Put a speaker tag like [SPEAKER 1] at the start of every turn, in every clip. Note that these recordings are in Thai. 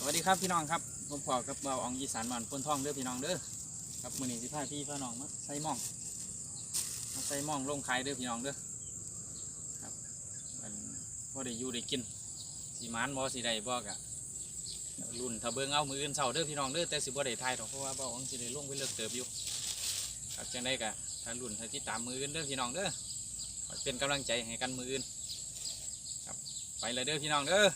[SPEAKER 1] สวัสดีครับพี่น้องครับผมพอกับเบาอองอีสานมันพ้นท่องเด้อพี่น้องเด้อครับมื้อนี้สิพาพี่พาน้องมาใส่หม่องมาใส่หม่องลงขายเด้อพี่น้องเด้อครับมันพอได้อยู่ได้กินสีมานบ่สีใดบ่กะรุ่นถ้าเบิงเอามืออื่นเช้าเด้อพี่น้องเด้อแต่สิบ่ได้ทายดอกเพราะว่าเบาอองสิได้ลงไปเลิกเติบอยู่ครับจังได้กะถ้ารุ่นถ้าติดตามมืออื่นเด้อพี่น้องเด้อเป็นกำลังใจให้กันมืออื่นครับไปเลยเด้อพี่น้องเด้อ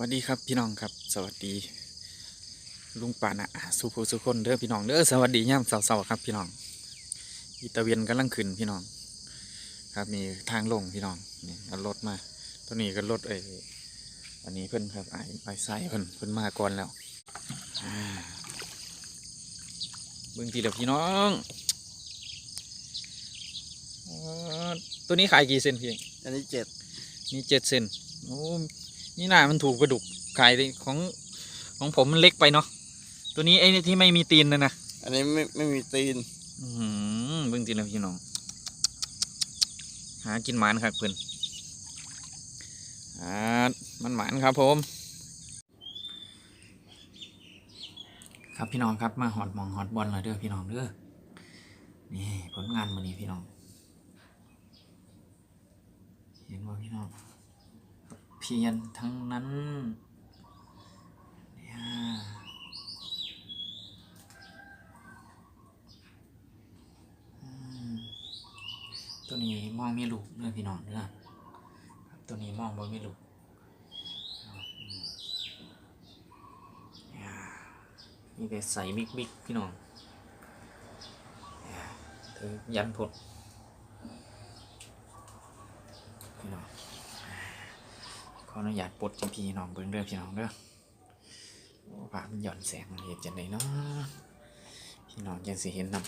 [SPEAKER 1] วัสดีครับพี่น้องครับ สวัสดี ลุงปานะอ่าสุภูสุคนเด้อพี่น้องเด้อสวัสดีย่ำเสาๆครับพี่น้องอีตะเวียนกำลังขึ้นพี่น้อง ครับมีทางลงพี่น้องนี่เอารถมาตัวนี้ก็รถไอ้อันนี้เพิ่นครับไอ้ไอ้ไส้เพิ่นเพิ่นมาก่อนแล้วอ่าเบิ่งทีเดียวพี่น้องอ๋อตัวนี้ขายกี่เซนพี่
[SPEAKER 2] อันนี้เจ็ด
[SPEAKER 1] มีเจ็ดเซนโอ้ นี่น่ามันถูกกระดุกขายเลยของของผมมันเล็กไปเนาะตัวนี้ไอ้นี่ที่ไม่มีตีนนะนะ
[SPEAKER 2] อันนี้ไม่ไม่มีตีน
[SPEAKER 1] อืมเบิ่งตีนแล้วพี่น้อง หากินหมานครับเพื่อนอ่ามันหมานครับผม ครับพี่น้องครับมาหอดหมองหอดบอลเลยเด้อพี่น้องเด้อนี่ผลงานมันนี่พี่น้อง เห็นว่าพี่น้องเพียนทั้งนั้นนี่ยอืมตัวนี้มองไม่ลูกเด้อพี่น้องเด้อครับตัวนี้มองบ่ไม่ลูกมเนี่แต่ใส่มิกมิกพี่น้องเธอยันพดพี่น้อง ข ออนุญาตปลดจังพี่น้องเบิ่งเด้อพี่น้องเด้อโอ้ภาพมันหย่อนแสงเห็นจังไดเนาะพี่น้องยังสิเห็นนำ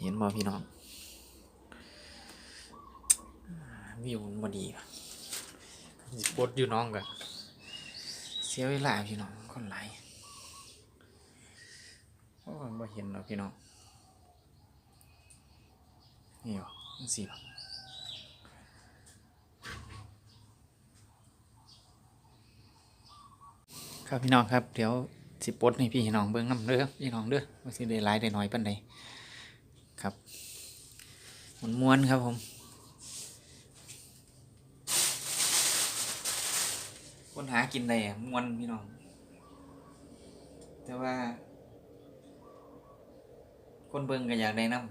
[SPEAKER 1] เห็นบ่พี่น้องวิวมันบ่ดีว่ะสิปลดอยู่น้องก็เสียเวลาพี่น้องคนหลาย โอ้ยบ่เห็นหรอพี่น้อง นี่บ่มันสิบ่ครับพี่น้องครับเดี๋ยวสิปดให้พี่น้องเบิ่งน้ำเด้อพี่น้องเด้อว่าสิได้หลายได้น้อยปานใดครับมันม้วนครับผมคนหากินได้ม้วนพี่น้อง แต่ว่า คนเบิ่งก็อยากได้น้ำ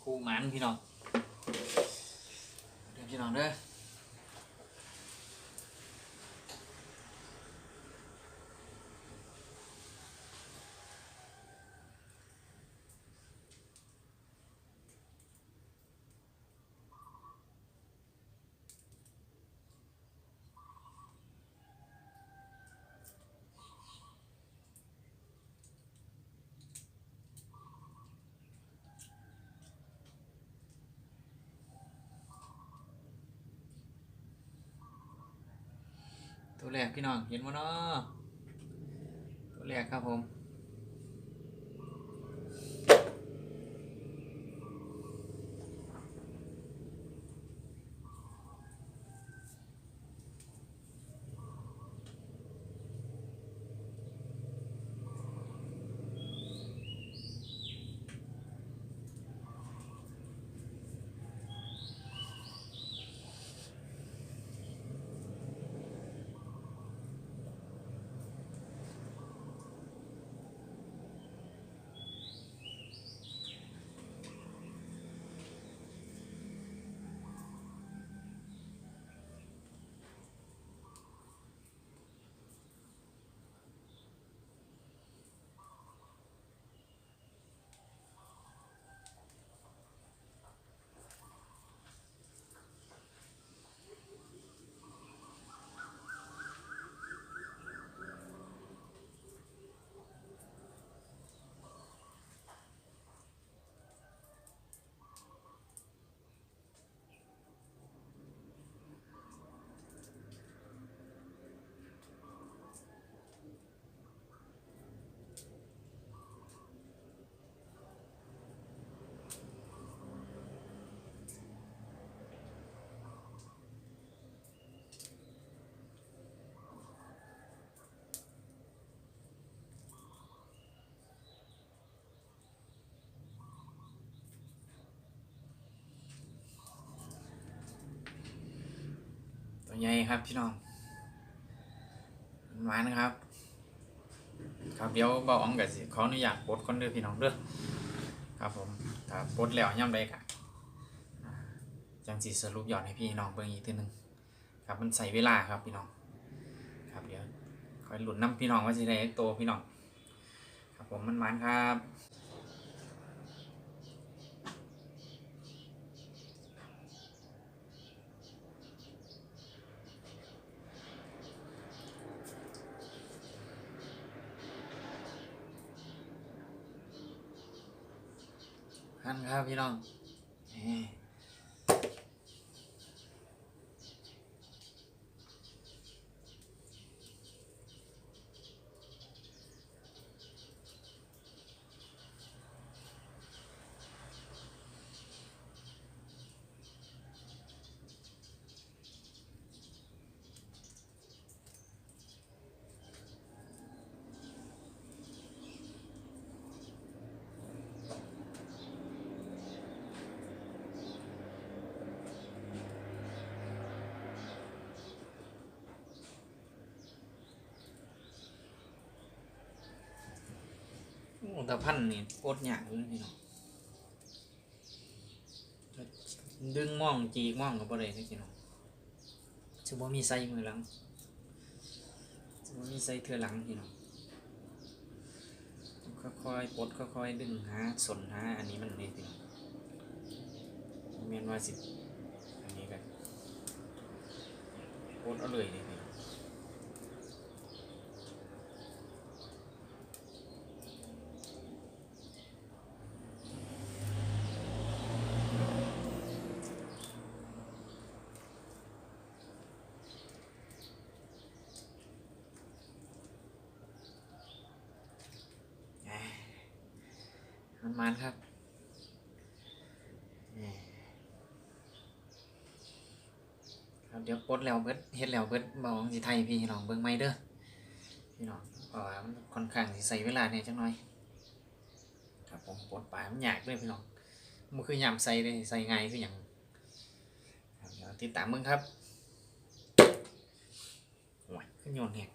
[SPEAKER 1] คู่มันพี่น้องเดี๋ยวพี่น้องเด้อ ตัวแรกพี่น้องเห็นมั้เนาะตัวแรกครับผม ตัวใหญ่ครับพี่น้องหวานนะครับ ครับเดี๋ยวเบาอ๋องกับสิขออนุญาตปลดคนเด้อพี่น้องเด้อครับผมถ้าปลดแล้วย่ำใดกะจังสิสรุปยอดให้พี่น้องเบิ่งอีกทีหนึ่งครับมันใส่เวลาครับพี่น้อง ครับเดี๋ยวคอยหลุนน้ำพี่น้องว่าสิได้โตวพี่น้อง ครับผมมันหวานครับ หันครับพี่น้อง อ้ตะพันนี่โคตรยากเลยพี่น้องดึงม่องจีกม่องกับอะไรนี่พี่น้องจะบ่มีไส้มือหลังจะบ่มีไส้เทือหลังพี่น้องค่อยๆปลดค่อยๆดึงหาสนหาอันนี้มันนี่พี่น้องเมียนว่าสิอันนี้กันปลดเอาเลยนี่อง มันมันครับครับเดี๋ยวปดแล้วเบิดเฮ็ดแล้วเบิดบอกสิไทยพี่น้องเบิ่งไม่เด้อพี่น้องเพราะว่ามันค่อนข้างสิใส่เวลาเนี่ยจังหน่อยครับผมปดปลายมันยากเลยพี่น้องมันคือยามใส่เลยใส่ไงคืออย่างครับเดี๋ยวติดตามมึงครับโอ้ยขึ้นโยนแหก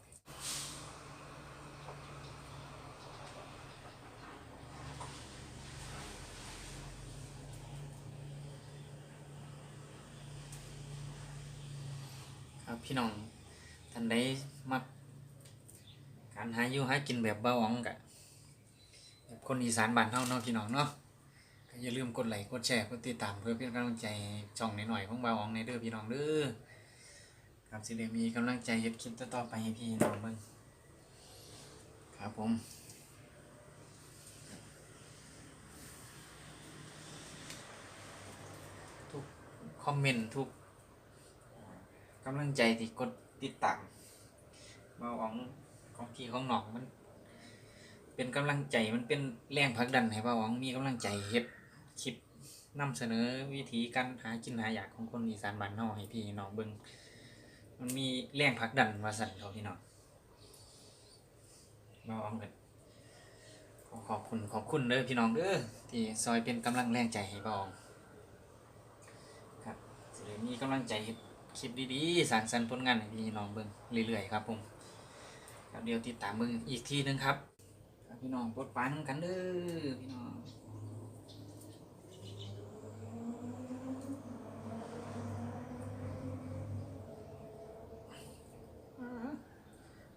[SPEAKER 1] พี่น้องท่านใดมักการหาอยู่หากินแบบเบาหวองกะแบบคนอีสานบ้านเฮาเนาะพี่น้องเนาะก็อย่าลืมกดไลค์กดแชร์กดติดตามเพื่อเป็นกำลังใจช่องหน่อยๆของเบาหวองในเด้อพี่น้องเด้อครับสิได้มีกำลังใจเฮ็ดคลิปต่อๆไปให้พี่น้องเบิ่งครับผมทุกคอมเมนต์ทุก กำลังใจที่กดติดตามมาของของพี่ของน้องมัน เป็นกำลังใจมันเป็นแรงผลักดันให้บ่าวอ๋องมีกำลังใจเฮ็ดคลิปนำเสนอวิธีการหากินหาอยากของคนอีสานบ้านเฮาให้พี่น้องเบิ่งมันมีแรงผลักดันว่าสั่นเขาพี่น้องบ่าวอ๋องก็ขอขอบคุณขอบคุณเด้อพี่น้องเด้อที่ซอยเป็นกำลังแรงใจให้บ่าวอ๋องครับสิได้มีกำลังใจเฮ็ด คลิปดีๆสร้างสรรค์ผลงานให้พี่น้องเบิ่งเรื่อยๆครับผมครับเดี๋ยวติดตามเบิ่งอีกทีหนึงครับพี่น้องปลดปลาน้ำกันเด้อพี่น้อง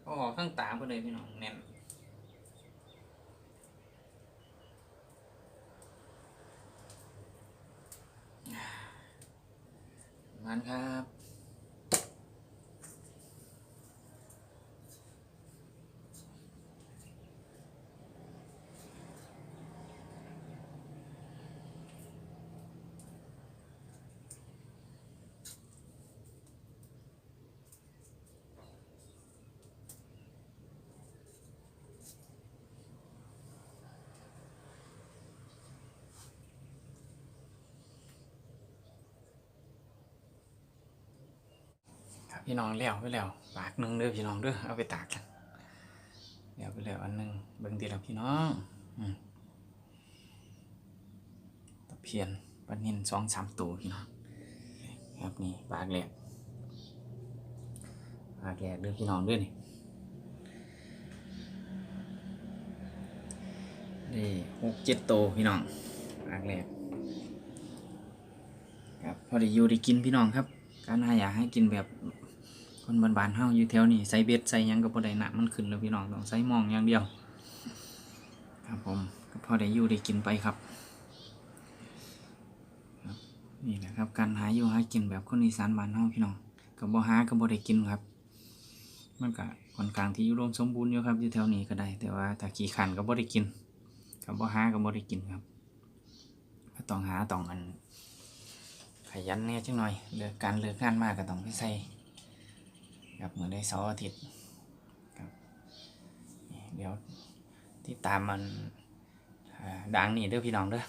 [SPEAKER 1] อออกข้างตาไปเลยพี่น้องแน่นมันครับ พี่น้องแล้วไปแล้วปากหนึ่งเด้อพี่น้องเด้อเอาไปตากกันแล้วไปแล้วอันหนึ่งเบิ่งดีแล้วพี่น้องอตะเพียนปลานินสองสามตัวพี่น้องครับนี่ปากแหลกภาคแรกเด้อพี่น้องเด้อนี่นี่หกเจ็ดโตวพี่น้องภาคแรกครับพอได้อยู่ได้กินพี่น้องครับ การหาอยากให้กินแบบ คนบ้านๆเฮาอยู่แถวนี้ใส่เบ็ดใส่ยังก็บ่ได้นะมันขึ้นแล้วพี่น้องต้องใส่มองอย่างเดียว ครับผมก็พอได้อยู่ได้กินไปครับ นี่แหละครับ การหาอยู่หากินแบบคนอีสานบ้านเฮาพี่น้องก็บบ่หาก็บบ่ได้กินครับ มันก็ค่อนข้างที่อุดมสมบูรณ์อยู่ครับอยู่แถวนี้ก็ได้ แต่ว่าถ้าขี้ขันก็บ่ได้กินก็บบ่หาก็บบ่ได้กินครับก็ต้องหาต้องอันขยันเนี่ยจังหน่อยเลิกการเลิกงานมากก็ต้องไปใส่ ครับเหมือนได้เสาร์อาทิตย์ครับเดี๋ยวที่ตามมันดังนี่เด้อพี่น้องเด้อ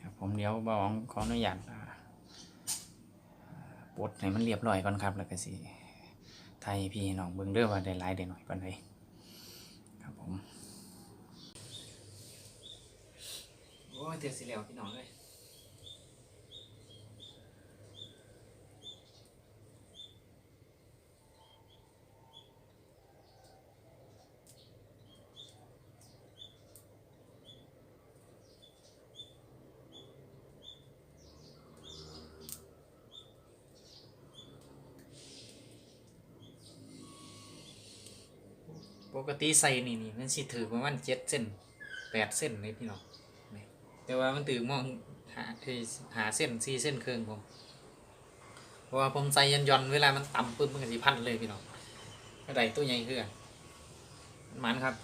[SPEAKER 1] ครับผมเดี๋ยวบองขออนุญาตอ่าปดให้มันเรียบร้อยก่อนครับ แล้วก็สิไทยพี่น้องเบิ่งเด้อว่าได้หลายได้หน่อยปานใดครับผม โอ้ยเดี๋ยสิแล้วพี่น้องเลย ปกติใส่นี่นี่มันสิถือประมาณเจ็ดเส้นแปดเส้นเลยพี่น้องแต่ว่ามันถือมองหาหาเส้นสี่เส้นเครื่องผมเพราะว่าผมใส่ยันยอนเวลามันต่ำปุ๊บมันก็สิพันเลยพี่น้องก็ได้ตัวใหญ่ขึ้นมันครับ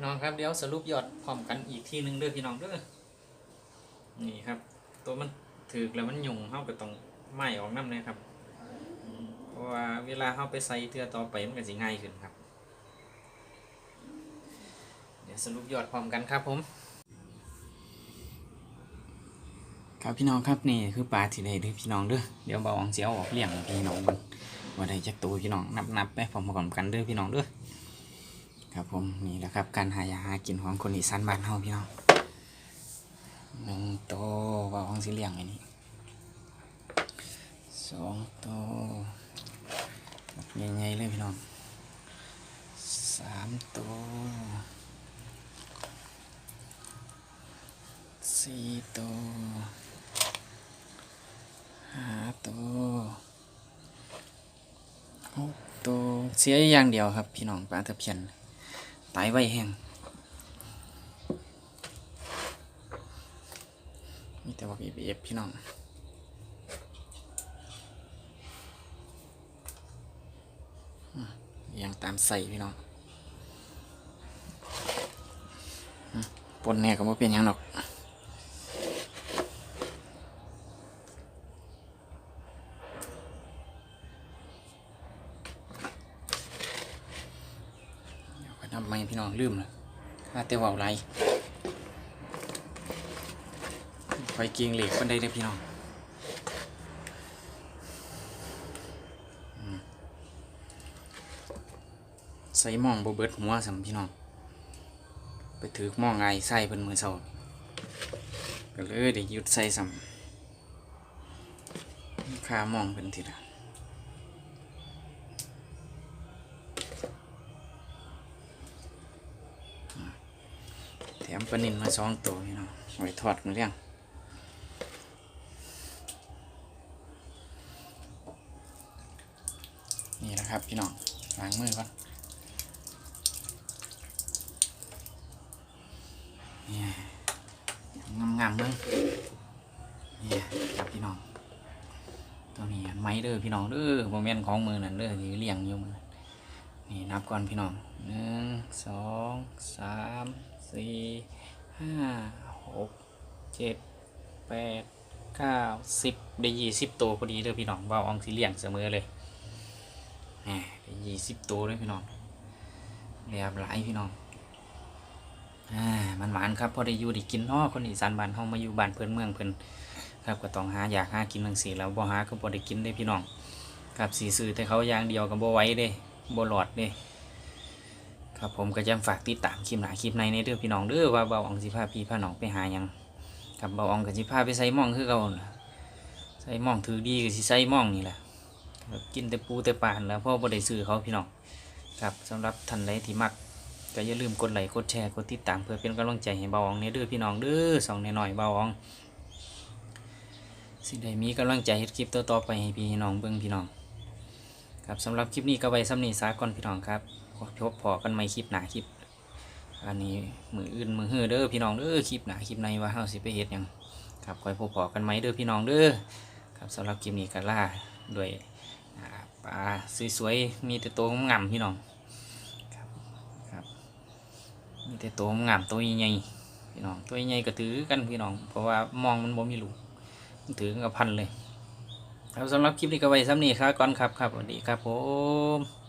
[SPEAKER 1] พี่น้องครับเดี๋ยวสรุปยอดพร้อมกันอีกทีหนึ่งเด้อพี่น้องเด้อนี่ครับ ตัวมันถือแล้วมันยุ่งเข้าก็ต้องไม้ออกน้ำเลยครับเพราะว่าเวลาเข้าไปใส่เทือต่อไปมันก็จะง่ายขึ้นครับ เดี๋ยวสรุปยอดพร้อมกันครับผม ครับพี่น้องครับนี่คือปลาที่ได้เด้อพี่น้องเด้อเดี๋ยวเบาอองเสียวออกเลี้ยงพี่น้องเบิ่งว่าได้จักตัวพี่น้องนับนับๆไปพร้อมๆกันเด้อพี่น้องเด้อ ครับผมนี่แหละครับ การหายาหากินของคนอีสานบ้านเฮาพี่น้องหนึ่งโตวว่าของสิเลี้ยงไอ้นี่สองโตวใหญ่ๆเลยพี่น้องสามโตวสี่โตวห้าโตวหกโตวเสียอย่างเดียวครับ พี่น้องปลาตะเพียน ตายไวแห้งมีแต่ว่าเอฟเอฟพี่น้องอืมเอียังตามใส่พี่น้องปนแน่ก็ไม่เป็นยังหรอกเดี๋ยวก็ทำ ไมพี่น้องลืมเลยถ้าแต่ว่าไรไฟเกียงเหล็กคนใดเด้อพี่น้องใส่หมองบเบิดหัวสำพี่น้อง ไปถือหมองไงใส่เพิ่นมือเศร้าก็เลยได้หยุดใส่สำค่ามองเพิ่นทีละ ปลานินมาสองตัวพี่น้องไว้ทอดมือเลี้ยงนี่แหละครับพี่น้องล้างมือก่อนนี่งามๆเมืองเนี่ครับพี่น้องตัวนี้ไม้เด้อพี่น้องเด้อโมเมนต์ของมือนั่นเด้อที่เลี้ยงอยู่มือนี่นับก่อนพี่น้องหนึ่งสองสาม สี่ห้าหกเจ็ดแปดเก้าสิบได้ยี่สิบตัวพอดีเด้อพี่น้องเบาอองสีเหลี้ยงเสมอเลยได้ยี่สิบตัวเลยพี่น้องเรียบหลายพี่น้องอ่ามันหวานครับพอได้อยู่ได้กินนาะคนอีสานบ้านเฮามาอยู่บ้านเพื่อนเมืองเพื่อนครับก็ต้องหาอยากหากินจังซี่แล้วบ่หาก็บ่ได้กินได้พี่น้องครับสีซื้อแต่เขาอย่างเดียวก็บ่ไว้เด้บ่หลอดเด้ ครับผมก็ยังฝากติดตามคลิปหน้าคลิปในในเด้องพี่น้องเด้อว่าเบาอองสิพาพี่พาน้องไปหายังครับเบาอองก็สิพาไปใส่หม่องคือเก่าใส่หม่องถือดีก็สิใส่หม่องนี่แหละกินแต่ปูแต่ปลานแล้วพราะบ่ได้ซื้อเขาพี่น้องครับสำหรับท่านใดที่มักก็อย่าลืมกดไลค์กดแชร์กดติดตามเพื่อเป็นกำลังใจให้เบาอองเนี่ยเด้อพี่น้องเด้อสองน้อยเบาอองสิได้มีกำลังใจเฮ็ดคลิปต่อๆไปให้พี่น้องเบิ่งพี่น้องครับสำหรับคลิปนี้ก็ไว้ซ้ำนี้ซาก่อนพี่น้องครับ พบพอกันใหม่คลิปหนาคลิป อันนี้มืออื่นมือเฮือเด้อพี่น้องเด้อคลิปหนาคลิปในว่าเฮาสิไปเฮ็ดยังครับคอยพบพอกันใหมเด้อพี่น้องเด้อครับสำหรับคลิปนี้ก็ล่าด้วยปลาสวยๆมีแต่ตัวงามพี่น้องครับครับมีแต่ตัวงามตัวใหญ่ๆพี่น้องตัวใหญ่ก็ถือกันพี่น้อง เพราะว่ามองมันบ่มีลูกถือกับพันเลย ครับสำหรับคลิปนี้ก็ไว้ซ้ำนี้ครับก่อนครับครับสวัสดีครับผม